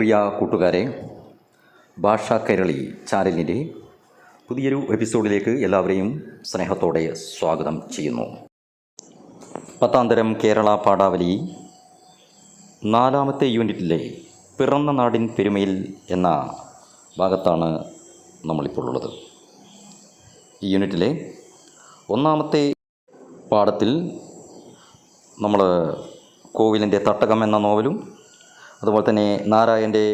പ്രിയ കൂട്ടുകാരെ ഭാഷ കൈരളി ചാനലിന്റെ പുതിയൊരു എപ്പിസോഡിലേക്ക് എല്ലാവരെയും സ്നേഹത്തോടെ സ്വാഗതം ചെയ്യുന്നു. പത്താന്തരം കേരള പാഠാവലി നാലാമത്തെ യൂണിറ്റിലെ പിറന്ന നാടിൻ പെരുമയിൽ എന്ന ഭാഗത്താണ് നമ്മളിപ്പോൾ ഉള്ളത്. ഈ യൂണിറ്റിലെ ഒന്നാമത്തെ പാഠത്തിൽ നമ്മൾ കോവിലിന്റെ തട്ടകം എന്ന നോവലും അതുപോലെ തന്നെ നാരായന്റെ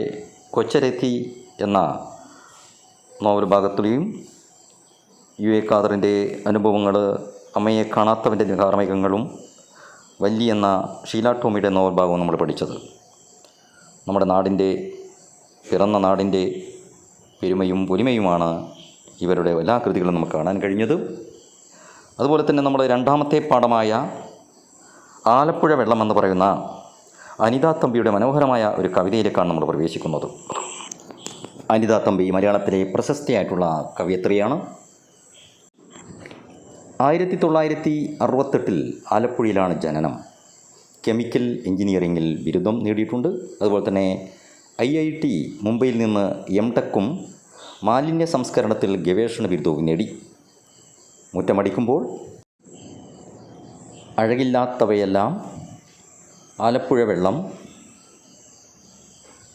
കൊച്ചരത്തി എന്ന നോവൽ ഭാഗത്തിലെയും യു എ ഖാദറിന്റെ അനുഭവങ്ങൾ അമ്മയെ കാണാത്തവന്റെ ധാർമ്മികങ്ങളും വല്ലി എന്ന ഷീല ടോമിയുടെ നോവൽ ഭാഗവും നമ്മൾ പഠിച്ചത്. നമ്മുടെ നാടിന്റെ പിറന്ന നാടിന്റെ പെരുമയും പൊലിമയുമാണ് ഇവരുടെ എല്ലാ കൃതികളും നമുക്ക് കാണാൻ കഴിഞ്ഞത്. അതുപോലെ തന്നെ നമ്മുടെ രണ്ടാമത്തെ പാഠമായ ആലപ്പുഴ വെള്ളം എന്ന് പറയുന്ന അനിതാ തമ്പിയുടെ മനോഹരമായ ഒരു കവിതയിലേക്കാണ് നമ്മൾ പ്രവേശിക്കുന്നത്. അനിതാ തമ്പി മലയാളത്തിലെ പ്രശസ്തിയായിട്ടുള്ള കവിയത്രിയാണ്. ആയിരത്തി തൊള്ളായിരത്തി അറുപത്തെട്ടിൽ ആലപ്പുഴയിലാണ് ജനനം. കെമിക്കൽ എഞ്ചിനീയറിങ്ങിൽ ബിരുദം നേടിയിട്ടുണ്ട്. അതുപോലെ തന്നെ ഐ ഐ ടി മുംബൈയിൽ നിന്ന് എം ടെക്കും മാലിന്യ സംസ്കരണത്തിൽ ഗവേഷണ ബിരുദവും നേടി. മുറ്റമടിക്കുമ്പോൾ അഴകില്ലാത്തവയെല്ലാം ആലപ്പുഴ വെള്ളം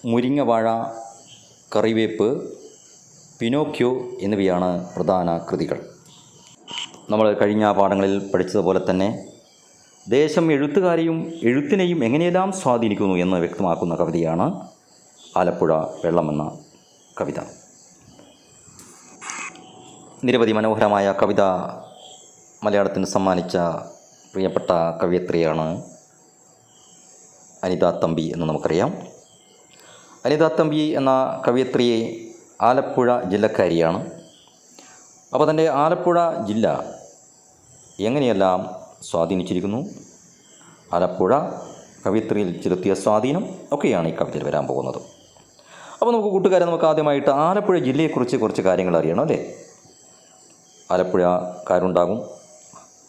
മുരിങ്ങവാഴ കറിവേപ്പ് പിനോക്യോ എന്നിവയാണ് പ്രധാന കൃതികൾ. നമ്മൾ കഴിഞ്ഞ പാഠങ്ങളിൽ പഠിച്ചതുപോലെ തന്നെ ദേശം എഴുത്തുകാരെയും എഴുത്തിനെയും എങ്ങനെയെല്ലാം സ്വാധീനിക്കുന്നു എന്ന് വ്യക്തമാക്കുന്ന കവിതയാണ് ആലപ്പുഴ വെള്ളമെന്ന കവിത. നിരവധി മനോഹരമായ കവിത മലയാളത്തിന് സമ്മാനിച്ച പ്രിയപ്പെട്ട കവിയത്രിയാണ് അനിത തമ്പി എന്ന് നമുക്കറിയാം. അനിതാ തമ്പി എന്ന കവിയത്രിയെ ആലപ്പുഴ ജില്ലക്കാരിയാണ്. അപ്പോൾ തന്റെ ആലപ്പുഴ ജില്ല എങ്ങനെയെല്ലാം സ്വാധീനിച്ചിരിക്കുന്നു? ആലപ്പുഴ കവിയത്രിയിൽ ചെലുത്തിയ സ്വാധീനം ഒക്കെയാണ് ഈ കവിതയിൽ വരാൻ പോകുന്നത്. അപ്പോൾ നമുക്ക് കൂട്ടുകാരെ നമുക്ക് ആദ്യമായിട്ട് ആലപ്പുഴ ജില്ലയെക്കുറിച്ച് കുറച്ച് കാര്യങ്ങൾ അറിയണം അല്ലേ? ആലപ്പുഴക്കാരുണ്ടാകും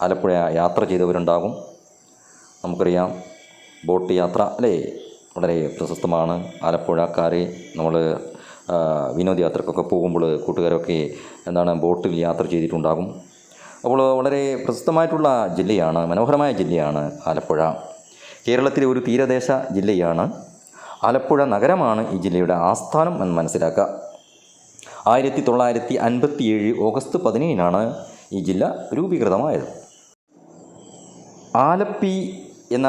ആലപ്പുഴ യാത്ര ചെയ്തവരുണ്ടാകും. നമുക്കറിയാം ബോട്ട് യാത്ര അല്ലേ? വളരെ പ്രശസ്തമാണ്. ആലപ്പുഴക്കാരെ നമ്മൾ വിനോദയാത്രക്കൊക്കെ പോകുമ്പോൾ കൂട്ടുകാരൊക്കെ എന്താണ് ബോട്ടിൽ യാത്ര ചെയ്തിട്ടുണ്ടാകും. അപ്പോൾ വളരെ പ്രശസ്തമായിട്ടുള്ള ജില്ലയാണ് മനോഹരമായ ജില്ലയാണ് ആലപ്പുഴ. കേരളത്തിലെ ഒരു തീരദേശ ജില്ലയാണ്. ആലപ്പുഴ നഗരമാണ് ഈ ജില്ലയുടെ ആസ്ഥാനം എന്ന് മനസ്സിലാക്കുക. ആയിരത്തി തൊള്ളായിരത്തി അൻപത്തി ഏഴ് ഓഗസ്റ്റ് പതിനേഴിനാണ് ഈ ജില്ല രൂപീകൃതമായത്. ആലപ്പി എന്ന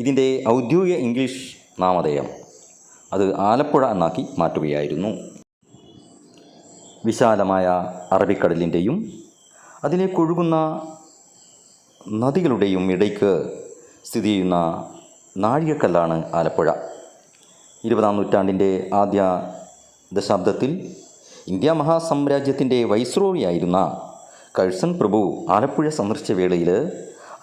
ഇതിന്റെ ഔദ്യോഗിക ഇംഗ്ലീഷ് നാമധേയം അത് ആലപ്പുഴ എന്നാക്കി മാറ്റുകയായിരുന്നു. വിശാലമായ അറബിക്കടലിന്റെയും അതിലേക്കൊഴുകുന്ന നദികളുടെയും ഇടയ്ക്ക് സ്ഥിതി ചെയ്യുന്ന നാഴികക്കല്ലാണ് ആലപ്പുഴ. ഇരുപതാം നൂറ്റാണ്ടിന്റെ ആദ്യ ദശാബ്ദത്തിൽ ഇന്ത്യ മഹാസാമ്രാജ്യത്തിന്റെ വൈസ്രോയിയായിരുന്ന കഴ്സൺ പ്രഭു ആലപ്പുഴ സന്ദർശിച്ച വേളയിൽ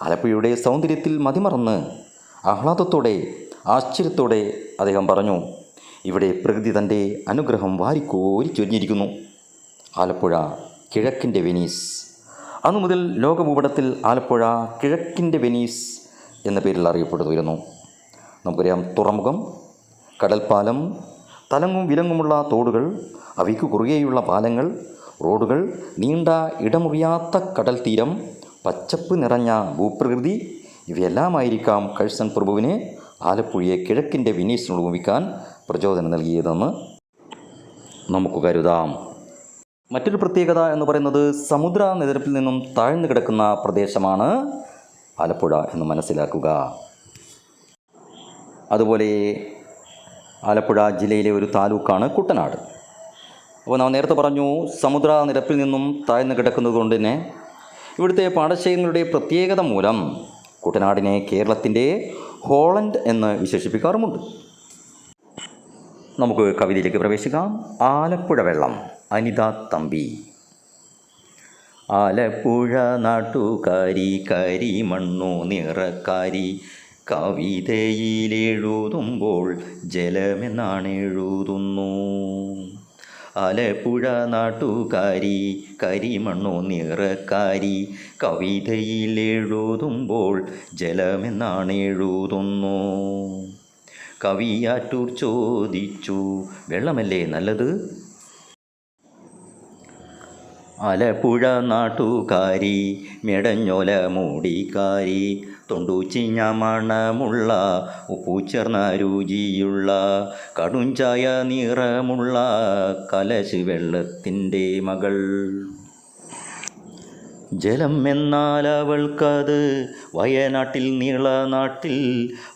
ആലപ്പുഴയുടെ സൗന്ദര്യത്തിൽ മതിമറന്ന് ആഹ്ലാദത്തോടെ ആശ്ചര്യത്തോടെ അദ്ദേഹം പറഞ്ഞു ഇവിടെ പ്രകൃതി തന്റെ അനുഗ്രഹം വാരിക്കോരി ചൊരിഞ്ഞിരിക്കുന്നു. ആലപ്പുഴ കിഴക്കിന്റെ വെനീസ്. അന്നു മുതൽ ലോകഭൂപടത്തിൽ ആലപ്പുഴ കിഴക്കിന്റെ വെനീസ് എന്ന പേരിൽ അറിയപ്പെടുന്നു നമുക്കറിയാം തുറമുഖം കടൽപ്പാലം തലങ്ങും വിലങ്ങുമുള്ള തോടുകൾ അവയ്ക്ക് കുറുകെയുള്ള പാലങ്ങൾ റോഡുകൾ നീണ്ട ഇടമുറിയാത്ത കടൽ തീരം പച്ചപ്പ് നിറഞ്ഞ ഭൂപ്രകൃതി ഇവയെല്ലാമായിരിക്കാം കഴ്സൺ പ്രഭുവിനെ ആലപ്പുഴയെ കിഴക്കിന്റെ വിനീസിനോട് ഭൂമിക്കാൻ പ്രചോദനം നൽകിയതെന്ന് നമുക്ക് കരുതാം. മറ്റൊരു പ്രത്യേകത എന്ന് പറയുന്നത് സമുദ്ര നിരപ്പിൽ നിന്നും താഴ്ന്നു കിടക്കുന്ന പ്രദേശമാണ് ആലപ്പുഴ എന്ന് മനസ്സിലാക്കുക. അതുപോലെ ആലപ്പുഴ ജില്ലയിലെ ഒരു താലൂക്കാണ് കുട്ടനാട്. അപ്പോൾ നാം നേരത്തെ പറഞ്ഞു സമുദ്ര നിരപ്പിൽ നിന്നും താഴ്ന്നു കിടക്കുന്നത് കൊണ്ട് തന്നെ ഇവിടുത്തെ പാടശേഖരങ്ങളുടെ പ്രത്യേകത മൂലം കുട്ടനാടിനെ കേരളത്തിന്റെ ഹോളണ്ട് എന്ന് വിശേഷിപ്പിക്കാറുമുണ്ട്. നമുക്ക് കവിതയിലേക്ക് പ്രവേശിക്കാം. ആലപ്പുഴ വെള്ളം അനിത തമ്പി. ആലപ്പുഴ നാട്ടുകാരി കരിമണ്ണു നിറക്കാരി. കവിതയിലെഴുതുമ്പോൾ ജലമെന്നാണ് എഴുതുന്നു ആലപ്പുഴ നാട്ടുകാരി കരിമണ്ണു നിറക്കാരി. കവിതയിൽ എഴുതുമ്പോൾ ജലമെന്നാണ് എഴുതുന്നു. കവിയാറ്റൂർ ചോദിച്ചു വെള്ളമല്ലേ നല്ലത്? ആലപ്പുഴ നാട്ടുകാരി മെടഞ്ഞോല മൂടിക്കാരി. തൊണ്ടൂച്ചിഞ്ഞ മണമുള്ള ഉപ്പു ചേർന്ന രുചിയുള്ള കടുഞ്ചായ നിറമുള്ള കലശ് വെള്ളത്തിന്റെ മകൾ. ജലം എന്നാൽ അവൾക്കത് വയനാട്ടിൽ നീളനാട്ടിൽ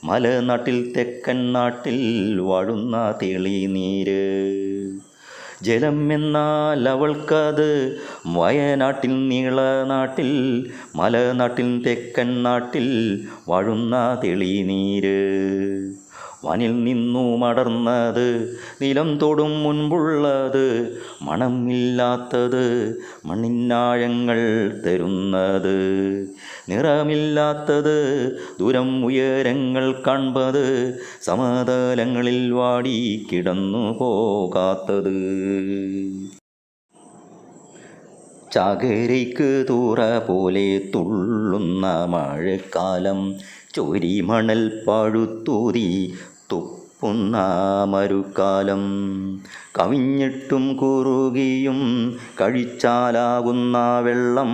മലനാട്ടിൽ തെക്കൻ നാട്ടിൽ വാഴുന്ന തെളിനീര്. ജലം എന്നാൽ അവൾക്കത് വയനാട്ടിൽ നീളനാട്ടിൽ മലനാട്ടിൽ തെക്കൻ നാട്ടിൽ വാഴുന്ന തെളിനീര്. വാനിൽ നിന്നു മടർന്നത് നിലം തൊടും മുൻപുള്ളത് മണമില്ലാത്തത് മണ്ണിനാഴങ്ങൾ തരുന്നത്. നിറമില്ലാത്തത് ദൂരം ഉയരങ്ങൾ കാൺപത് സമതലങ്ങളിൽ വാടി കിടന്നു പോകാത്തത്. ചാകരയ്ക്ക് തൂറ പോലെ തുള്ളുന്ന മഴക്കാലം ചോരി മണൽ പഴുത്തൂതി തുപ്പുന്ന മരുക്കാലം കവിഞ്ഞിട്ടും കുറുകിയും കഴിച്ചാലാകുന്ന വെള്ളം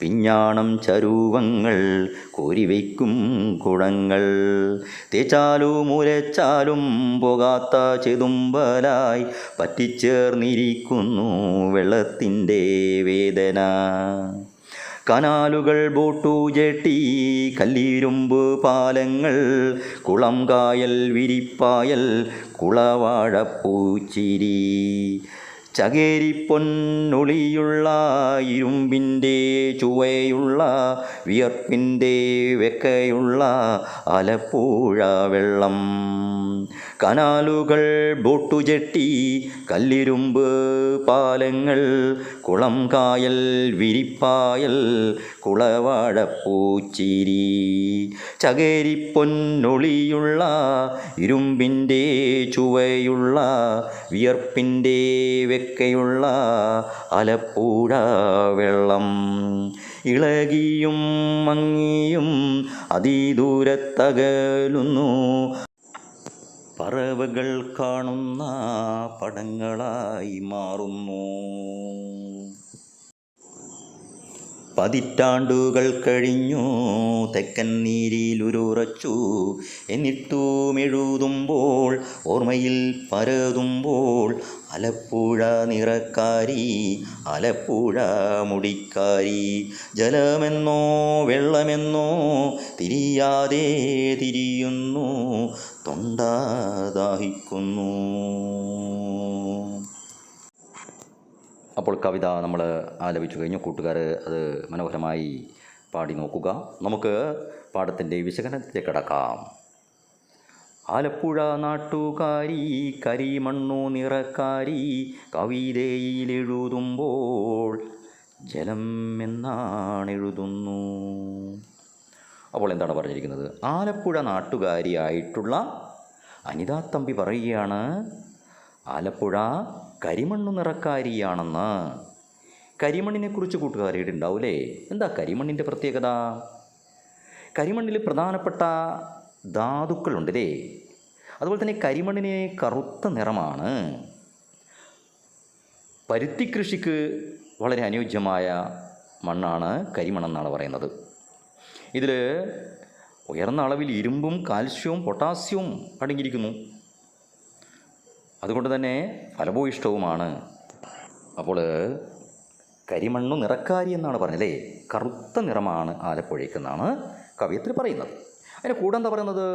പിഞ്ഞാണം ചരുവങ്ങൾ കോരിവയ്ക്കും കുടങ്ങൾ. തേച്ചാലും മുലച്ചാലും പോകാത്ത ചെതുമ്പലായി പറ്റിച്ചേർന്നിരിക്കുന്നു വെള്ളത്തിന്റെ വേദന. കനാലുകൾ ബോട്ടു ജെട്ടി കല്ലിരുമ്പ് പാലങ്ങൾ കുളം കായൽ വിരിപ്പായൽ കുളവാഴപ്പൂച്ചിരി. ചകേരി പൊന്നൊളിയുള്ള ഇരുമ്പിന്റെ ചുവയുള്ള വിയർപ്പിന്റെ വെക്കയുള്ള അലപ്പൂഴ വെള്ളം. കനാലുകൾ ബോട്ടുചെട്ടി കല്ലിരുമ്പ് പാലങ്ങൾ കുളം കായൽ വിരിപ്പായൽ കുളവാഴപ്പൂച്ചിരി. ചകേരിപ്പൊന്നൊളിയുള്ള ഇരുമ്പിന്റെ ചുവയുള്ള വിയർപ്പിന്റെ വെക്കയുള്ള അലപ്പൂഴ വെള്ളം. ഇളകിയും മങ്ങിയും അതിദൂരത്തകലുന്നു. പറവകൾ കാണുന്ന പടങ്ങളായി മാറുന്നു. പതിറ്റാണ്ടുകൾ കഴിഞ്ഞു. തെക്കൻ നീരിയിലുരുറച്ചു എന്നിട്ടുമെഴുതുമ്പോൾ ഓർമ്മയിൽ പരതുമ്പോൾ ആലപ്പുഴ നിറക്കാരി ആലപ്പുഴ മുടിക്കാരി. ജലമെന്നോ വെള്ളമെന്നോ തിരിയാതെ തിരിയുന്നു തൊണ്ട ദാഹിക്കുന്നു അപ്പോൾ കവിത നമ്മൾ ആലപിച്ചു കഴിഞ്ഞു. കൂട്ടുകാർ അത് മനോഹരമായി പാടി നോക്കുക. നമുക്ക് പാഠത്തിന്റെ വിശകലനത്തിലേക്ക് കടക്കാം. ആലപ്പുഴ നാട്ടുകാരി കരിമണ്ണു നിറക്കാരി കവിതയിലെഴുതുമ്പോൾ ജലം എന്നാണ് എഴുതുന്നു. അപ്പോൾ എന്താണ് പറഞ്ഞിരിക്കുന്നത്? ആലപ്പുഴ നാട്ടുകാരിയായിട്ടുള്ള അനിതാ തമ്പി പറയുകയാണ് ആലപ്പുഴ കരിമണ്ണു നിറക്കാരിയാണെന്ന്. കരിമണ്ണിനെക്കുറിച്ച് കൂട്ടുകാരിയുടെ ഉണ്ടാവില്ലേ എന്താ കരിമണ്ണിന്റെ പ്രത്യേകത? കരിമണ്ണിൽ പ്രധാനപ്പെട്ട ധാതുക്കളുണ്ടല്ലേ അതുപോലെ തന്നെ കരിമണ്ണിന് കറുത്ത നിറമാണ്. പരുത്തി കൃഷിക്ക് വളരെ അനുയോജ്യമായ മണ്ണാണ് കരിമണ്ണെന്നാണ് പറയുന്നത്. ഇതിൽ ഉയർന്ന അളവിൽ ഇരുമ്പും കാൽസ്യവും പൊട്ടാസ്യവും അടങ്ങിയിരിക്കുന്നു. അതുകൊണ്ട് തന്നെ ഫലഭൂയിഷ്ടവുമാണ് അപ്പോൾ കരിമണ്ണു നിറക്കാരി എന്നാണ് പറഞ്ഞല്ലേ കറുത്ത നിറമാണ് ആലപ്പുഴയ്ക്കെന്നാണ് കവിയത്തിൽ പറയുന്നത്. അതിന് കൂടെ എന്താ പറയുന്നത്?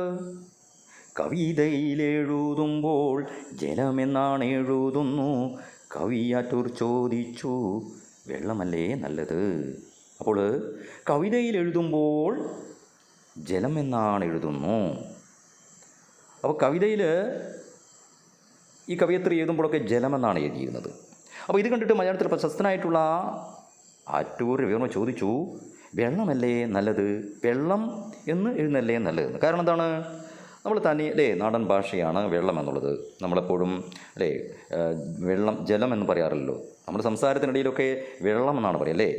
കവിതയിലെഴുതുമ്പോൾ ജലമെന്നാണ് എഴുതുന്നു. കവിയാറ്റൂർ ചോദിച്ചു വെള്ളമല്ലേ നല്ലത്? അപ്പോൾ കവിതയിൽ എഴുതുമ്പോൾ ജലമെന്നാണ് എഴുതുന്നു. അപ്പോൾ കവിതയിൽ ഈ കവിയത്രി എഴുതുമ്പോഴൊക്കെ ജലമെന്നാണ് എഴുതിയിരുന്നത്. അപ്പോൾ ഇത് കണ്ടിട്ട് മലയാളത്തിൽ പ്രശസ്തനായിട്ടുള്ള ആറ്റൂർ രവിവർമ്മ ചോദിച്ചു വെള്ളമല്ലേ നല്ലത്? വെള്ളം എന്ന് എഴുന്നല്ലേ നല്ലതെന്ന്? കാരണം എന്താണ്? നമ്മൾ തനി അല്ലേ നാടൻ ഭാഷയാണ് വെള്ളം എന്നുള്ളത്. നമ്മളെപ്പോഴും അല്ലേ വെള്ളം ജലം എന്ന് പറയാറല്ലോ നമ്മുടെ സംസാരത്തിനിടയിലൊക്കെ വെള്ളം എന്നാണ് പറയുക അല്ലേ?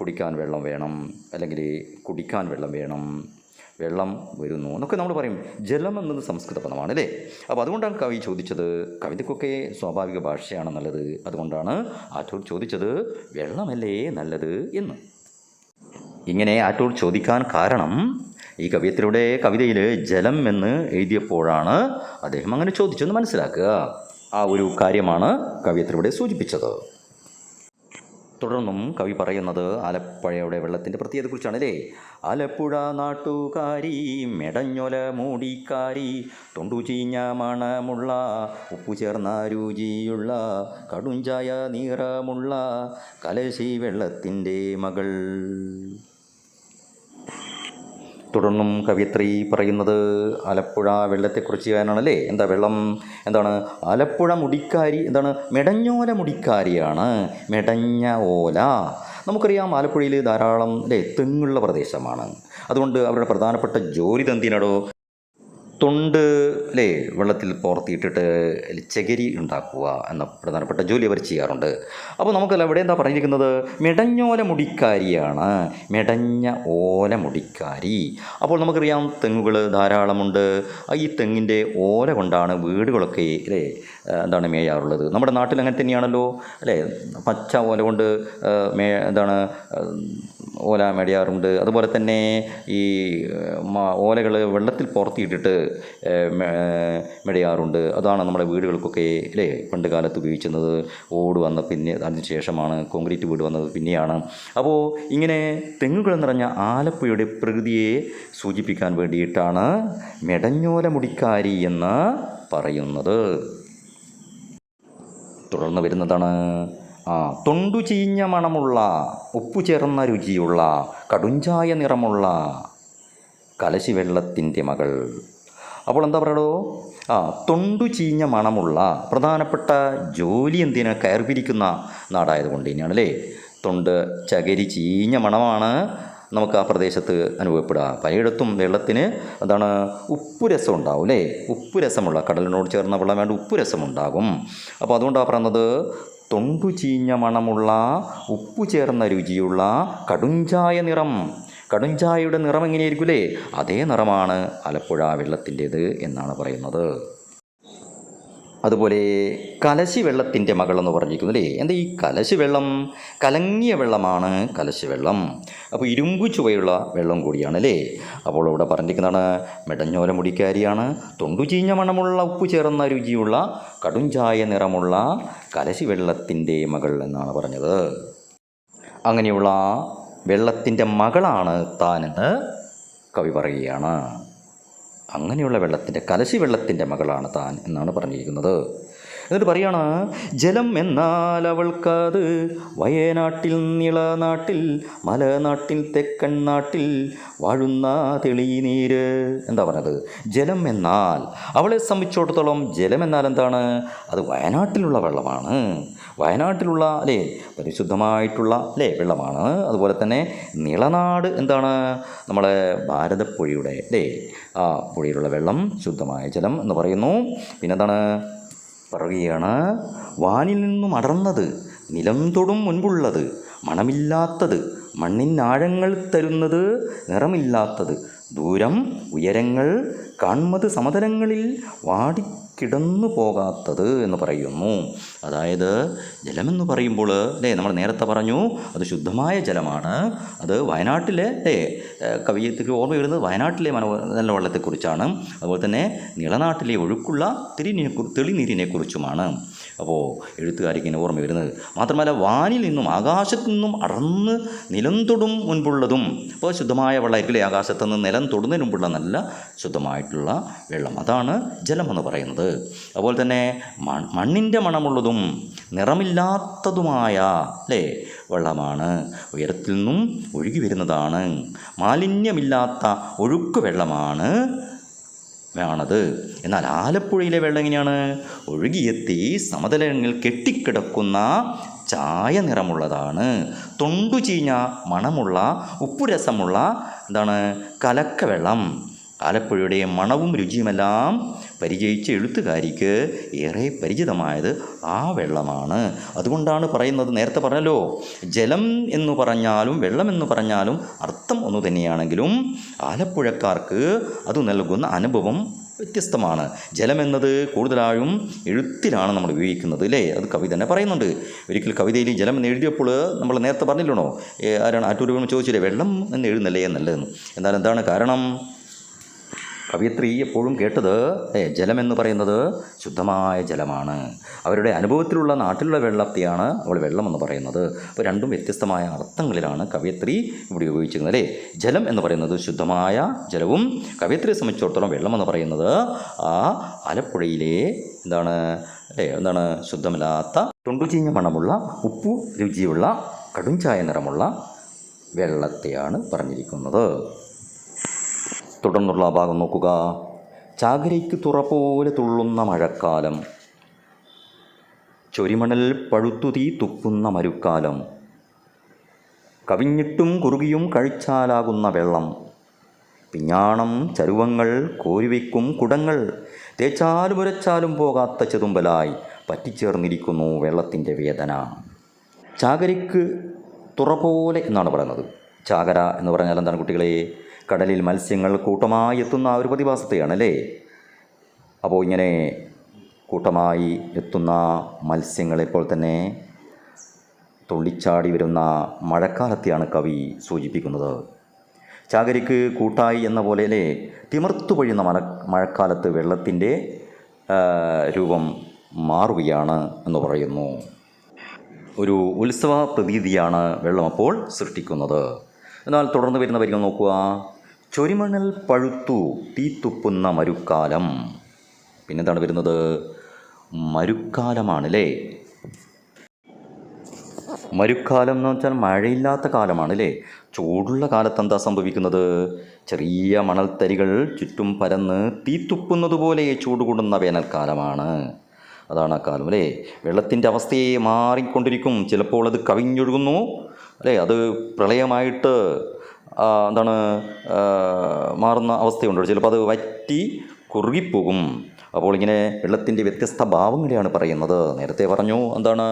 കുടിക്കാൻ വെള്ളം വേണം അല്ലെങ്കിൽ കുടിക്കാൻ വെള്ളം വേണം വെള്ളം വരുന്നു എന്നൊക്കെ നമ്മൾ പറയും. ജലം എന്നത് സംസ്കൃത പദമാണ് അല്ലേ? അപ്പോൾ അതുകൊണ്ടാണ് കവി ചോദിച്ചത്. കവിതയ്ക്കൊക്കെ സ്വാഭാവിക ഭാഷയാണ് നല്ലത്. അതുകൊണ്ടാണ് ആറ്റൂർ ചോദിച്ചത് വെള്ളമല്ലേ നല്ലത്? എന്ന്. ഇങ്ങനെ ആറ്റൂർ ചോദിക്കാൻ കാരണം ഈ കവിയത്തിലൂടെ കവിതയിൽ ജലം എന്ന് എഴുതിയപ്പോഴാണ് അദ്ദേഹം അങ്ങനെ ചോദിച്ചെന്ന് മനസ്സിലാക്കുക. ആ ഒരു കാര്യമാണ് കവിയത്തിലൂടെ സൂചിപ്പിച്ചത്. തുടർന്നും കവി പറയുന്നത് ആലപ്പുഴയുടെ വെള്ളത്തിന്റെ പ്രത്യേകതയെക്കുറിച്ചാണ് അല്ലേ ആലപ്പുഴ നാട്ടുകാരി മെടഞ്ഞൊല മൂടിക്കാരി തൊണ്ടു ചീഞ്ഞ മണമുള്ള ഉപ്പു ചേർന്ന രുചിയുള്ള കടുഞ്ചായ നിറമുള്ള കലശി വെള്ളത്തിന്റെ മകൾ. തുടർന്നും കവിയത്രി പറയുന്നത് ആലപ്പുഴ വെള്ളത്തെക്കുറിച്ച് ചെയ്യാനാണല്ലേ എന്താ വെള്ളം? എന്താണ്? ആലപ്പുഴ മുടിക്കാരി എന്താണ്? മെടഞ്ഞോല മുടിക്കാരിയാണ്. മെടഞ്ഞ ഓല. നമുക്കറിയാം ആലപ്പുഴയിൽ ധാരാളം അല്ലേ തെങ്ങുള്ള പ്രദേശമാണ്. അതുകൊണ്ട് അവരുടെ പ്രധാനപ്പെട്ട ജോലി തന്തിനടോ തൊണ്ട് അല്ലേ വെള്ളത്തിൽ പോർത്തിയിട്ടിട്ട് ചകിരി ഉണ്ടാക്കുക എന്ന പ്രധാനപ്പെട്ട ജോലി അവർ ചെയ്യാറുണ്ട്. അപ്പോൾ നമുക്കല്ല ഇവിടെ എന്താ പറഞ്ഞിരിക്കുന്നത്? മെടഞ്ഞോല മുടിക്കാരിയാണ്. മെടഞ്ഞ ഓല മുടിക്കാരി. അപ്പോൾ നമുക്കറിയാം തെങ്ങുകൾ ധാരാളമുണ്ട്. ഈ തെങ്ങിന്റെ ഓല കൊണ്ടാണ് വീടുകളൊക്കെ അല്ലേ എന്താണ് മേയാറുള്ളത്. നമ്മുടെ നാട്ടിൽ അങ്ങനെ തന്നെയാണല്ലോ. അല്ലേ പച്ച ഓല കൊണ്ട് മേ എന്താണ് ഓല മേടിയാറുണ്ട്. അതുപോലെ തന്നെ ഈ ഓലകൾ വെള്ളത്തിൽ പുറത്തിയിട്ടിട്ട് മെടയാറുണ്ട്. അതാണ് നമ്മുടെ വീടുകൾക്കൊക്കെ അല്ലേ പണ്ട് കാലത്ത് ഉപയോഗിച്ചിരുന്നത്. ഓട് വന്ന പിന്നെ അതിന് ശേഷമാണ് കോൺക്രീറ്റ് വീട് വന്നത് പിന്നെയാണ്. അപ്പോൾ ഇങ്ങനെ തെങ്ങുകൾ നിറഞ്ഞ ആലപ്പുഴയുടെ പ്രകൃതിയെ സൂചിപ്പിക്കാൻ വേണ്ടിയിട്ടാണ് മെടഞ്ഞോല മുടിക്കാരി എന്ന് പറയുന്നത്. തുടർന്ന് വരുന്നതാണ്. ആ തൊണ്ടു ചീഞ്ഞ മണമുള്ള ഉപ്പു ചേർന്ന രുചിയുള്ള കടുഞ്ചായ നിറമുള്ള കലശി വെള്ളത്തിന്റെ മകൾ. അപ്പോൾ എന്താ പറയടോ? ആ തൊണ്ടു ചീഞ്ഞ മണമുള്ള പ്രധാനപ്പെട്ട ജോലി എന്തിന്? കയർപിരിക്കുന്ന നാടായതുകൊണ്ട് തന്നെയാണ് അല്ലേ? തൊണ്ട് ചകരി ചീഞ്ഞ മണമാണ് നമുക്ക് ആ പ്രദേശത്ത് അനുഭവപ്പെടുക. പലയിടത്തും വെള്ളത്തിന് എന്താണ് ഉപ്പുരസം ഉണ്ടാവും അല്ലേ? ഉപ്പുരസമുള്ള കടലിനോട് ചേർന്ന വെള്ളം വേണ്ട ഉപ്പുരസമുണ്ടാകും അപ്പോൾ അതുകൊണ്ടാണ് പറയുന്നത് തൊണ്ടു ചീഞ്ഞ മണമുള്ള ഉപ്പു ചേർന്ന രുചിയുള്ള കടുഞ്ചായ നിറം കടുഞ്ചായയുടെ നിറം എങ്ങനെയായിരിക്കുമല്ലേ അതേ നിറമാണ് ആലപ്പുഴ വെള്ളത്തിന്റേത് എന്നാണ് പറയുന്നത്. അതുപോലെ കലശി വെള്ളത്തിന്റെ മകൾ എന്ന് പറഞ്ഞിരിക്കുന്നു അല്ലേ എന്താ ഈ കലശി വെള്ളം? കലങ്ങിയ വെള്ളമാണ് കലശി വെള്ളം. അപ്പോൾ ഇരുമ്പ് ചുവയുള്ള വെള്ളം കൂടിയാണ് അല്ലേ അപ്പോൾ ഇവിടെ പറഞ്ഞിരിക്കുന്നതാണ് മെടഞ്ഞോല മുടിക്കാരിയാണ്. തൊണ്ടു ചീഞ്ഞ മണമുള്ള ഉപ്പ് ചേർന്ന രുചിയുള്ള കടുഞ്ചായ നിറമുള്ള കലശി വെള്ളത്തിന്റെ മകൾ എന്നാണ് പറഞ്ഞത്. അങ്ങനെയുള്ള വെള്ളത്തിന്റെ മകളാണ് താനെന്ന് കവി പറയുകയാണ്. അങ്ങനെയുള്ള വെള്ളത്തിന്റെ കലശി വെള്ളത്തിന്റെ മകളാണ് താൻ എന്നാണ് പറഞ്ഞിരിക്കുന്നത്. എന്നിട്ട് പറയാണ് ജലം എന്നാൽ അവൾക്കത് വയനാട്ടിൽ നിളനാട്ടിൽ മലനാട്ടിൽ തെക്കൻ നാട്ടിൽ വാഴുന്ന തെളിനീര്. എന്താ പറഞ്ഞത്? ജലം എന്നാൽ അവളെ സംബന്ധിച്ചിടത്തോളം ജലം എന്നാൽ എന്താണ്? അത് വയനാട്ടിലുള്ള വെള്ളമാണ്. വയനാട്ടിലുള്ള അല്ലേ? പരിശുദ്ധമായിട്ടുള്ള അല്ലേ? വെള്ളമാണ്. അതുപോലെ തന്നെ നിളനാട് എന്താണ്? നമ്മുടെ ഭാരതപ്പുഴയുടെ അല്ലേ? ആ പുഴയിലുള്ള വെള്ളം ശുദ്ധമായ ജലം എന്ന് പറയുന്നു. പിന്നെന്താണ്? പറയുകയാണ് വാനിൽ നിന്നും അടർന്നത് നിലം തൊടും മുൻപുള്ളത് മണമില്ലാത്തത് മണ്ണിനാഴങ്ങൾ തരുന്നത് നിറമില്ലാത്തത് ദൂരം ഉയരങ്ങൾ കാൺമത് സമതലങ്ങളിൽ വാടിക്കിടന്നു പോകാത്തത് എന്ന് പറയുന്നു. അതായത് ജലമെന്ന് പറയുമ്പോൾ അല്ലേ നമ്മൾ നേരത്തെ പറഞ്ഞു അത് ശുദ്ധമായ ജലമാണ്. അത് വയനാട്ടിലെ അല്ലേ കവിയത്തിക്ക് ഓർമ്മ വരുന്നത് വയനാട്ടിലെ മനോ നല്ല വെള്ളത്തെക്കുറിച്ചാണ്. അതുപോലെ തന്നെ നിളനാട്ടിലെ ഒഴുക്കുള്ള തിരിനീ തെളിനീരിനെ കുറിച്ചുമാണ് അപ്പോൾ എഴുത്തുകാരിക്ക് ഇങ്ങനെ ഓർമ്മ വരുന്നത്. മാത്രമല്ല വാനിൽ നിന്നും ആകാശത്തു നിന്നും അടർന്ന് നിലം തൊടും മുൻപുള്ളതും അപ്പോൾ ശുദ്ധമായ വെള്ളമായിരിക്കില്ലേ ആകാശത്ത് നിന്ന് നിലം തൊടുന്നതിന് മുമ്പുള്ള നല്ല ശുദ്ധമായിട്ടുള്ള വെള്ളം. അതാണ് ജലം എന്ന് പറയുന്നത്. അതുപോലെ തന്നെ മണ്ണിന്റെ മണമുള്ളതും നിറമില്ലാത്തതുമായ അല്ലേ? വെള്ളമാണ്. ഉയരത്തിൽ നിന്നും ഒഴുകി വരുന്നതാണ്. മാലിന്യമില്ലാത്ത ഒഴുക്ക് വെള്ളമാണ് ആണത്. എന്നാൽ ആലപ്പുഴയിലെ വെള്ളം എങ്ങനെയാണ്? ഒഴുകിയെത്തി സമതലങ്ങൾ കെട്ടിക്കിടക്കുന്ന ചായ നിറമുള്ളതാണ്. തൊണ്ടു ചീഞ്ഞ മണമുള്ള ഉപ്പുരസമുള്ള എന്താണ്? കലക്ക വെള്ളം ആലപ്പുഴയുടെ മണവും രുചിയുമെല്ലാം പരിചയിച്ച എഴുത്തുകാരിക്ക് ഏറെ പരിചിതമായത് ആ വെള്ളമാണ്. അതുകൊണ്ടാണ് പറയുന്നത് നേരത്തെ പറഞ്ഞല്ലോ ജലം എന്ന് പറഞ്ഞാലും വെള്ളം എന്ന് പറഞ്ഞാലും അർത്ഥം ഒന്നു തന്നെയാണെങ്കിലും ആലപ്പുഴക്കാർക്ക് അത് നൽകുന്ന അനുഭവം വ്യത്യസ്തമാണ്. ജലമെന്നത് കൂടുതലായും എഴുത്തിലാണ് നമ്മൾ ഉപയോഗിക്കുന്നത് അല്ലേ? അത് കവി തന്നെ പറയുന്നുണ്ട്. ഒരിക്കൽ കവിതയിൽ ജലം എന്ന് എഴുതിയപ്പോൾ നമ്മൾ നേരത്തെ പറഞ്ഞില്ലണോ? ആരാണ് ആറ്റൂർ ചോദിച്ചില്ലേ? വെള്ളം എന്ന് എഴുതുന്നില്ലേ എന്നല്ലെന്ന് എന്നാൽ എന്താണ് കാരണം? കവിയത്രി എപ്പോഴും കേട്ടത് ഏ ജലം എന്ന് പറയുന്നത് ശുദ്ധമായ ജലമാണ്. അവരുടെ അനുഭവത്തിലുള്ള നാട്ടിലുള്ള വെള്ളത്തെയാണ് അവൾ വെള്ളമെന്ന് പറയുന്നത്. അപ്പോൾ രണ്ടും വ്യത്യസ്തമായ അർത്ഥങ്ങളിലാണ് കവിയത്രി ഇവിടെ ഉപയോഗിച്ചിരുന്നത് അല്ലേ? ജലം എന്ന് പറയുന്നത് ശുദ്ധമായ ജലവും കവിയത്രിയെ സംബന്ധിച്ചിടത്തോളം വെള്ളമെന്ന് പറയുന്നത് ആ ആലപ്പുഴയിലെ എന്താണ് അല്ലേ? എന്താണ് ശുദ്ധമില്ലാത്ത തൊണ്ടുചീഞ്ഞ മണമുള്ള ഉപ്പു രുചിയുള്ള കടുംചായ നിറമുള്ള വെള്ളത്തെയാണ് പറഞ്ഞിരിക്കുന്നത്. തുടർന്നുള്ള ഭാഗം നോക്കുക. ചാകരയ്ക്ക് തുറ പോലെ തുള്ളുന്ന മഴക്കാലം. ചൊരിമണൽ പഴുത്തുതീ തുപ്പുന്ന മരുക്കാലം. കവിഞ്ഞിട്ടും കുറുകിയും കഴിച്ചാലാകുന്ന വെള്ളം. പിഞ്ഞാണം ചരുവങ്ങൾ കോരിവയ്ക്കും കുടങ്ങൾ. തേച്ചാലും ഉരച്ചാലും പോകാത്ത ചെതുമ്പലായി പറ്റിച്ചേർന്നിരിക്കുന്നു വെള്ളത്തിന്റെ വേദന. ചാകരയ്ക്ക് തുറ പോലെ എന്നാണ് പറയുന്നത്. ചാകര എന്ന് പറഞ്ഞാൽ എന്താണ് കുട്ടികളെ? കടലിൽ മത്സ്യങ്ങൾ കൂട്ടമായി എത്തുന്ന ആ ഒരു പ്രതിഭാസത്തെയാണ് അല്ലേ അപ്പോൾ ഇങ്ങനെ കൂട്ടമായി എത്തുന്ന മത്സ്യങ്ങളെപ്പോൾ തന്നെ തുള്ളിച്ചാടി വരുന്ന മഴക്കാലത്തെയാണ് കവി സൂചിപ്പിക്കുന്നത്. ചാകരിക്ക് കൂട്ടായി എന്ന പോലെ അല്ലേ? തിമിർത്തു പൊഴിയുന്ന മഴ മഴക്കാലത്ത് വെള്ളത്തിന്റെ രൂപം മാറുകയാണ് എന്ന് പറയുന്നു. ഒരു ഉത്സവ പ്രതീതിയാണ് വെള്ളം അപ്പോൾ സൃഷ്ടിക്കുന്നത്. എന്നാൽ തുടർന്ന് വരുന്ന വരികൾ നോക്കുക. ചൊരിമണൽ പഴുത്തു തീത്തുപ്പുന്ന മരുക്കാലം. പിന്നെന്താണ് വരുന്നത്? മരുക്കാലമാണല്ലേ? മരുക്കാലം എന്ന് വെച്ചാൽ മഴയില്ലാത്ത കാലമാണ് അല്ലേ ചൂടുള്ള കാലത്ത് എന്താ സംഭവിക്കുന്നത്? ചെറിയ മണൽത്തരികൾ ചുറ്റും പരന്ന് തീത്തുപ്പുന്നത് പോലെ ചൂട് കൂടുന്ന വേനൽക്കാലമാണ്. അതാണ് ആ കാലം അല്ലേ? വെള്ളത്തിന്റെ അവസ്ഥയെ മാറിക്കൊണ്ടിരിക്കും. ചിലപ്പോൾ അത് കവിഞ്ഞൊഴുകുന്നു അല്ലേ? അത് പ്രളയമായിട്ട് എന്താണ് മാറുന്ന അവസ്ഥയുണ്ട്. ചിലപ്പോൾ അത് വറ്റി കുറുകിപ്പോകും. അപ്പോൾ ഇങ്ങനെ വെള്ളത്തിന്റെ വ്യത്യസ്ത ഭാവങ്ങളെയാണ് പറയുന്നത്. നേരത്തെ പറഞ്ഞു എന്താണ്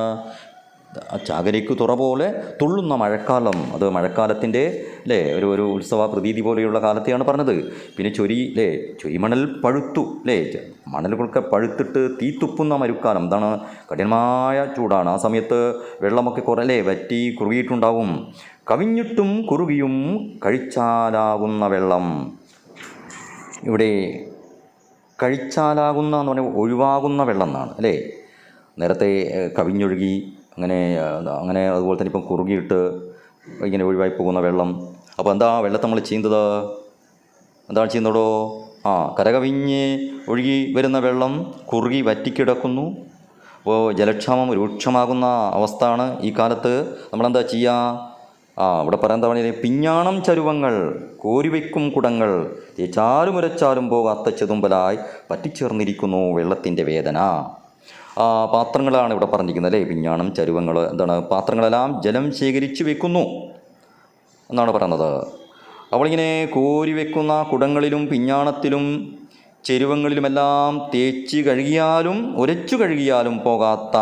ചാകരയ്ക്ക് തുറ പോലെ തുള്ളുന്ന മഴക്കാലം. അത് മഴക്കാലത്തിന്റെ അല്ലേ ഒരു ഒരു ഉത്സവ പ്രതീതി പോലെയുള്ള കാലത്തെയാണ് പറഞ്ഞത്. പിന്നെ ചൊരി അല്ലേ ചൊരിമണൽ പഴുത്തു അല്ലേ മണലുകളൊക്കെ പഴുത്തിട്ട് തീത്തുപ്പുന്ന മരുക്കാലം. എന്താണ് കഠിനമായ ചൂടാണ്. ആ സമയത്ത് വെള്ളമൊക്കെ കുറേ അല്ലേ വറ്റി കുറുകിയിട്ടുണ്ടാവും. കവിഞ്ഞിട്ടും കുറുകിയും കഴിച്ചാലാകുന്ന വെള്ളം. ഇവിടെ കഴിച്ചാലാകുന്ന എന്ന് പറഞ്ഞാൽ ഒഴിവാകുന്ന വെള്ളം എന്നാണ് അല്ലേ? നേരത്തെ കവിഞ്ഞൊഴുകി അങ്ങനെ അങ്ങനെ അതുപോലെ തന്നെ ഇപ്പം കുറുകിയിട്ട് ഇങ്ങനെ ഒഴിവായി പോകുന്ന വെള്ളം. അപ്പോൾ എന്താ വെള്ളത്തെ നമ്മൾ ചെയ്യുന്നത്? എന്താണ് ചെയ്യുന്നതോ? ആ കരകവിഞ്ഞ് ഒഴുകി വരുന്ന വെള്ളം കുറുകി വറ്റിക്കിടക്കുന്നു. അപ്പോൾ ജലക്ഷാമം രൂക്ഷമാകുന്ന അവസ്ഥയാണ് ഈ കാലത്ത്. നമ്മളെന്താ ചെയ്യുക? ആ ഇവിടെ പറയാൻ പറയുക പിഞ്ഞാണം ചരുവങ്ങൾ കോരിവയ്ക്കും കുടങ്ങൾ ചാരും ഉരച്ചാലും പോകാത്ത ചെതുമ്പലായി പറ്റിച്ചേർന്നിരിക്കുന്നു വെള്ളത്തിന്റെ വേദന. ആ പാത്രങ്ങളാണ് ഇവിടെ പറഞ്ഞിരിക്കുന്നത് അല്ലേ? പിഞ്ഞാണം ചരുവങ്ങൾ എന്താണ് പാത്രങ്ങളെല്ലാം ജലം ശേഖരിച്ചു വെക്കുന്നു എന്നാണ് പറയുന്നത്. അവളിങ്ങനെ കോരിവെക്കുന്ന കുടങ്ങളിലും പിഞ്ഞാണത്തിലും ചെരുവങ്ങളിലുമെല്ലാം തേച്ച് കഴുകിയാലും ഉരച്ചു കഴുകിയാലും പോകാത്ത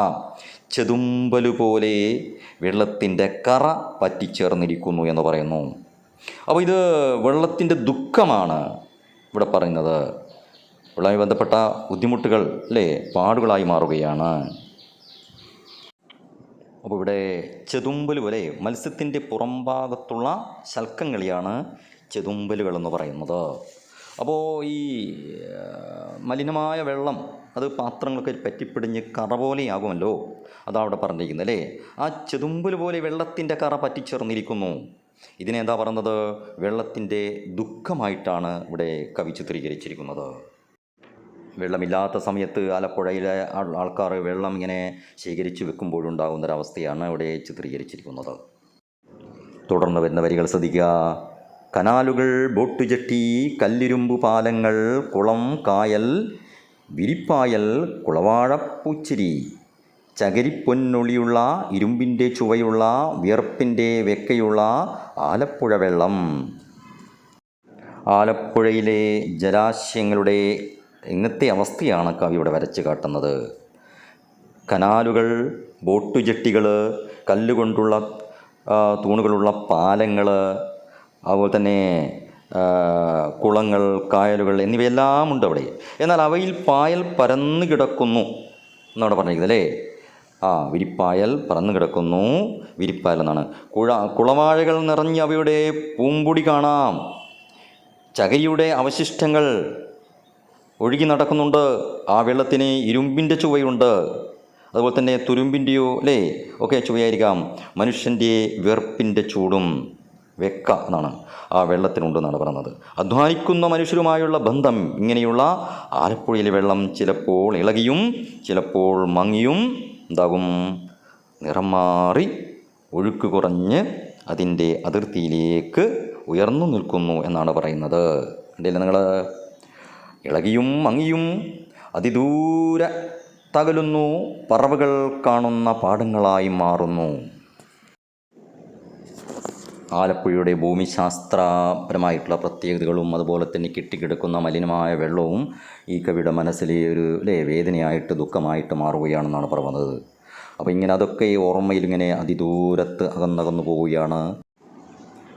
ചെതുമ്പൽ പോലെ വെള്ളത്തിന്റെ കറ പറ്റിച്ചേർന്നിരിക്കുന്നു എന്ന് പറയുന്നു. അപ്പോൾ ഇത് വെള്ളത്തിന്റെ ദുഃഖമാണ് ഇവിടെ പറയുന്നത്. വെള്ളവുമായി ബന്ധപ്പെട്ട ബുദ്ധിമുട്ടുകൾ അല്ലേ? പാടുകളായി മാറുകയാണ്. അപ്പോൾ ഇവിടെ ചെതുമ്പൽ പോലെ മത്സ്യത്തിന്റെ പുറംഭാഗത്തുള്ള ശൽക്കങ്ങളിയാണ് ചെതുമ്പലുകൾ എന്ന് പറയുന്നത്. അപ്പോൾ ഈ മലിനമായ വെള്ളം അത് പാത്രങ്ങളൊക്കെ പറ്റിപ്പിടിഞ്ഞ് കറ പോലെയാകുമല്ലോ. അതാണ് അവിടെ പറഞ്ഞിരിക്കുന്നത് അല്ലേ? ആ ചെതുമ്പൽ പോലെ വെള്ളത്തിന്റെ കറ പറ്റിച്ചേർന്നിരിക്കുന്നു. ഇതിനെന്താ പറയുന്നത്? വെള്ളത്തിന്റെ ദുഃഖമായിട്ടാണ് ഇവിടെ കവി ചിത്രീകരിച്ചിരിക്കുന്നത്. വെള്ളമില്ലാത്ത സമയത്ത് ആലപ്പുഴയിലെ ആൾക്കാർ വെള്ളം ഇങ്ങനെ ശേഖരിച്ചു വെക്കുമ്പോഴുണ്ടാകുന്ന ഒരവസ്ഥയാണ് ഇവിടെ ചിത്രീകരിച്ചിരിക്കുന്നത്. തുടർന്ന് വരുന്ന വരികൾ ശ്രദ്ധിക്കുക. കനാലുകൾ ബോട്ടുചട്ടി കല്ലിരുമ്പ് പാലങ്ങൾ കുളം കായൽ വിരിപ്പായൽ കുളവാഴപ്പൂച്ചിരി ചകരിപ്പൊന്നൊളിയുള്ള ഇരുമ്പിന്റെ ചുവയുള്ള വിയർപ്പിന്റെ വെക്കയുള്ള ആലപ്പുഴ വെള്ളം ആലപ്പുഴയിലെ ജലാശയങ്ങളുടെ ഇന്നത്തെ അവസ്ഥയാണ് കവി ഇവിടെ വരച്ച് കാട്ടുന്നത്. കനാലുകൾ ബോട്ടു ജെട്ടികൾ കല്ലുകൊണ്ടുള്ള തൂണുകളുള്ള പാലങ്ങൾ അതുപോലെ തന്നെ കുളങ്ങൾ കായലുകൾ എന്നിവയെല്ലാം ഉണ്ട് അവിടെ. എന്നാൽ അവയിൽ പായൽ പരന്നു കിടക്കുന്നു എന്നവിടെ പറഞ്ഞിരിക്കുന്നത് അല്ലേ? ആ വിരിപ്പായൽ പറന്നു കിടക്കുന്നു വിരിപ്പായൽ എന്നാണ്. കുഴ കുളവാഴകൾ നിറഞ്ഞ് അവയുടെ പൂമ്പൊടി കാണാം. ചകരിയുടെ അവശിഷ്ടങ്ങൾ ഒഴുകി നടക്കുന്നുണ്ട്. ആ വെള്ളത്തിന് ഇരുമ്പിന്റെ ചുവയുണ്ട്. അതുപോലെ തന്നെ തുരുമ്പിന്റെയോ അല്ലേ? ഒക്കെ ചുവയായിരിക്കാം. മനുഷ്യന്റെ വെറുപ്പിന്റെ ചൂടും. വെക്ക എന്നാണ് ആ വെള്ളത്തിനുണ്ടെന്നാണ് പറയുന്നത്. അധ്വാനിക്കുന്ന മനുഷ്യരുമായുള്ള ബന്ധം ഇങ്ങനെയുള്ള ആലപ്പുഴയിലെ വെള്ളം ചിലപ്പോൾ ഇളകിയും ചിലപ്പോൾ മങ്ങിയും എന്താകും? നിറം മാറി ഒഴുക്ക് കുറഞ്ഞ് അതിന്റെ അതിർത്തിയിലേക്ക് ഉയർന്നു നിൽക്കുന്നു എന്നാണ് പറയുന്നത്. കണ്ടില്ല നിങ്ങൾ? ഇളകിയും മങ്ങിയും അതിദൂര തകലുന്നു പറവുകൾ കാണുന്ന പാടങ്ങളായി മാറുന്നു. ആലപ്പുഴയുടെ ഭൂമിശാസ്ത്രപരമായിട്ടുള്ള പ്രത്യേകതകളും അതുപോലെ തന്നെ കെട്ടിക്കിടക്കുന്ന മലിനമായ വെള്ളവും ഈ കവിയുടെ മനസ്സിലെ ഒരു അല്ലേ വേദനയായിട്ട് ദുഃഖമായിട്ട് മാറുകയാണെന്നാണ് പറയുന്നത് അപ്പോൾ ഇങ്ങനെ അതൊക്കെ ഈ ഓർമ്മയിൽ ഇങ്ങനെ അതിദൂരത്ത് അകന്നകന്നു പോവുകയാണ്.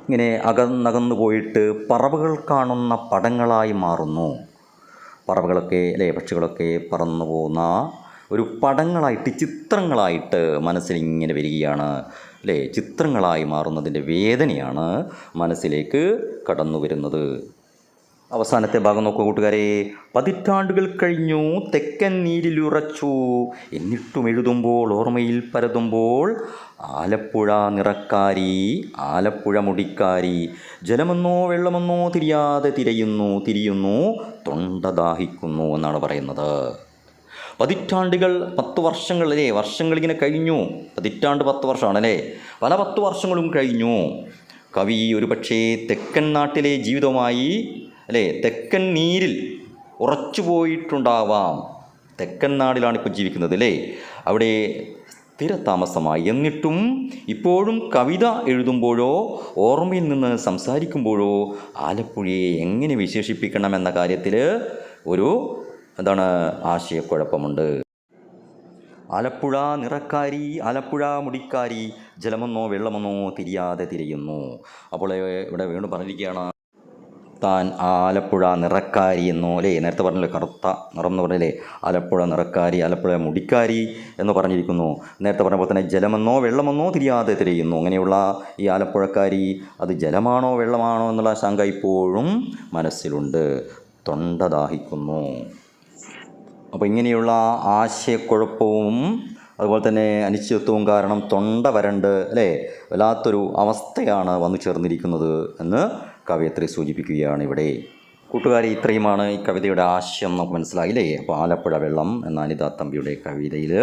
ഇങ്ങനെ അകന്നകന്നു പോയിട്ട് പറവുകൾ കാണുന്ന പടങ്ങളായി മാറുന്നു. പറവകളൊക്കെ അല്ലേ പക്ഷികളൊക്കെ പറന്നു പോകുന്ന ഒരു പടങ്ങളായിട്ട് ചിത്രങ്ങളായിട്ട് മനസ്സിൽ ഇങ്ങനെ വരികയാണ്. അല്ലേ ചിത്രങ്ങളായി മാറുന്നതിന്റെ വേദനയാണ് മനസ്സിലേക്ക് കടന്നു വരുന്നത്. അവസാനത്തെ ഭാഗം നോക്കൂ കൂട്ടുകാരെ. പതിറ്റാണ്ടുകൾ കഴിഞ്ഞു തെക്കൻ നീരിലുറച്ചു എന്നിട്ടും എഴുതുമ്പോൾ ഓർമ്മയിൽ പരതുമ്പോൾ ആലപ്പുഴ നിറക്കാരി ആലപ്പുഴ മുടിക്കാരി. ജലമെന്നോ വെള്ളമെന്നോ തിരിയാതെ തിരയുന്നു തിരിയുന്നു തൊണ്ട ദാഹിക്കുന്നു എന്നാണ് പറയുന്നത്. പതിറ്റാണ്ടുകൾ പത്ത് വർഷങ്ങൾ അല്ലേ? വർഷങ്ങളിങ്ങനെ കഴിഞ്ഞു. പതിറ്റാണ്ട് പത്ത് വർഷമാണല്ലേ പല പത്ത് വർഷങ്ങളും കഴിഞ്ഞു. കവി ഒരു പക്ഷേ തെക്കൻ നാട്ടിലെ ജീവിതമായി അല്ലേ? തെക്കൻ നീരിൽ ഉറച്ചു പോയിട്ടുണ്ടാവാം. തെക്കൻ നാടിലാണ് ഇപ്പോൾ ജീവിക്കുന്നത് അല്ലേ? അവിടെ സ്ഥിരതാമസമായി. എന്നിട്ടും ഇപ്പോഴും കവിത എഴുതുമ്പോഴോ ഓർമ്മയിൽ നിന്ന് സംസാരിക്കുമ്പോഴോ ആലപ്പുഴയെ എങ്ങനെ വിശേഷിപ്പിക്കണം എന്ന കാര്യത്തിൽ ഒരു എന്താണ് ആശയക്കുഴപ്പമുണ്ട് ആലപ്പുഴ നിറക്കാരി ആലപ്പുഴ മുടിക്കാരി ജലമെന്നോ വെള്ളമെന്നോ തിരിയാതെ തിരിയുന്നു. അപ്പോൾ ഇവിടെ വീണ്ടും പറഞ്ഞിരിക്കുകയാണ് താൻ ആലപ്പുഴ നിറക്കാരി എന്നോ അല്ലേ? നേരത്തെ പറഞ്ഞില്ലേ കറുത്ത നിറം എന്ന് പറഞ്ഞില്ലേ? ആലപ്പുഴ നിറക്കാരി ആലപ്പുഴ മുടിക്കാരി എന്ന് പറഞ്ഞിരിക്കുന്നു. നേരത്തെ പറഞ്ഞ പോലെ തന്നെ ജലമെന്നോ വെള്ളമെന്നോ തിരിയാതെ തിരിയുന്നു. അങ്ങനെയുള്ള ഈ ആലപ്പുഴക്കാരി അത് ജലമാണോ വെള്ളമാണോ എന്നുള്ള ശങ്ക ഇപ്പോഴും മനസ്സിലുണ്ട്. തൊണ്ട ദാഹിക്കുന്നു. അപ്പോൾ ഇങ്ങനെയുള്ള ആശയക്കുഴപ്പവും അതുപോലെ തന്നെ അനിശ്ചിതത്വവും കാരണം തൊണ്ട വരണ്ട് അല്ലേ? വല്ലാത്തൊരു അവസ്ഥയാണ് വന്നു ചേർന്നിരിക്കുന്നത് എന്ന് കവയത്രി സൂചിപ്പിക്കുകയാണ് ഇവിടെ. കൂട്ടുകാരി ഇത്രയുമാണ് ഈ കവിതയുടെ ആശയം നമുക്ക് മനസ്സിലായില്ലേ? അപ്പോൾ ആലപ്പുഴ വെള്ളം എന്ന അനിത തമ്പിയുടെ കവിതയിൽ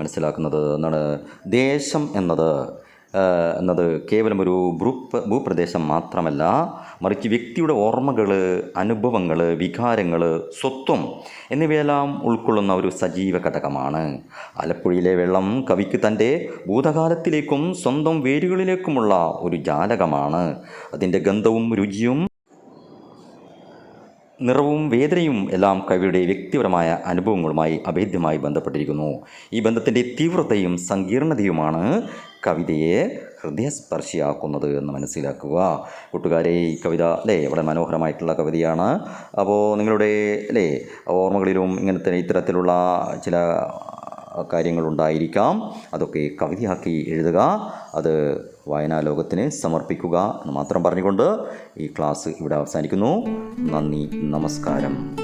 മനസ്സിലാക്കുന്നത് എന്നാണ് ദേശം എന്നത് എന്നത് കേവലം ഒരു ഭൂപ്ര ഭൂപ്രദേശം മാത്രമല്ല മറിച്ച് വ്യക്തിയുടെ ഓർമ്മകൾ അനുഭവങ്ങൾ വികാരങ്ങൾ സ്വത്വം എന്നിവയെല്ലാം ഉൾക്കൊള്ളുന്ന ഒരു സജീവ ഘടകമാണ്. ആലപ്പുഴയിലെ വെള്ളം കവിക്ക് തന്റെ ഭൂതകാലത്തിലേക്കും സ്വന്തം വേരുകളിലേക്കുമുള്ള ഒരു ജാലകമാണ്. അതിന്റെ ഗന്ധവും രുചിയും നിറവും വേദനയും എല്ലാം കവിയുടെ വ്യക്തിപരമായ അനുഭവങ്ങളുമായി അഭേദ്യമായി ബന്ധപ്പെട്ടിരിക്കുന്നു. ഈ ബന്ധത്തിന്റെ തീവ്രതയും സങ്കീർണതയുമാണ് കവിതയെ ഹൃദയസ്പർശിയാക്കുന്നത് എന്ന് മനസ്സിലാക്കുക. കൂട്ടുകാരെ ഈ കവിത അല്ലേ വളരെ മനോഹരമായിട്ടുള്ള കവിതയാണ്. അപ്പോൾ നിങ്ങളുടെ അല്ലേ ഓർമ്മകളിലും ഇങ്ങനത്തെ ഇത്തരത്തിലുള്ള ചില കാര്യങ്ങളുണ്ടായിരിക്കാം. അതൊക്കെ കവിതയാക്കി എഴുതുക. അത് വായനാ ലോകത്തിന് സമർപ്പിക്കുക എന്ന് മാത്രം പറഞ്ഞുകൊണ്ട് ഈ ക്ലാസ് ഇവിടെ അവസാനിക്കുന്നു. നന്ദി നമസ്കാരം.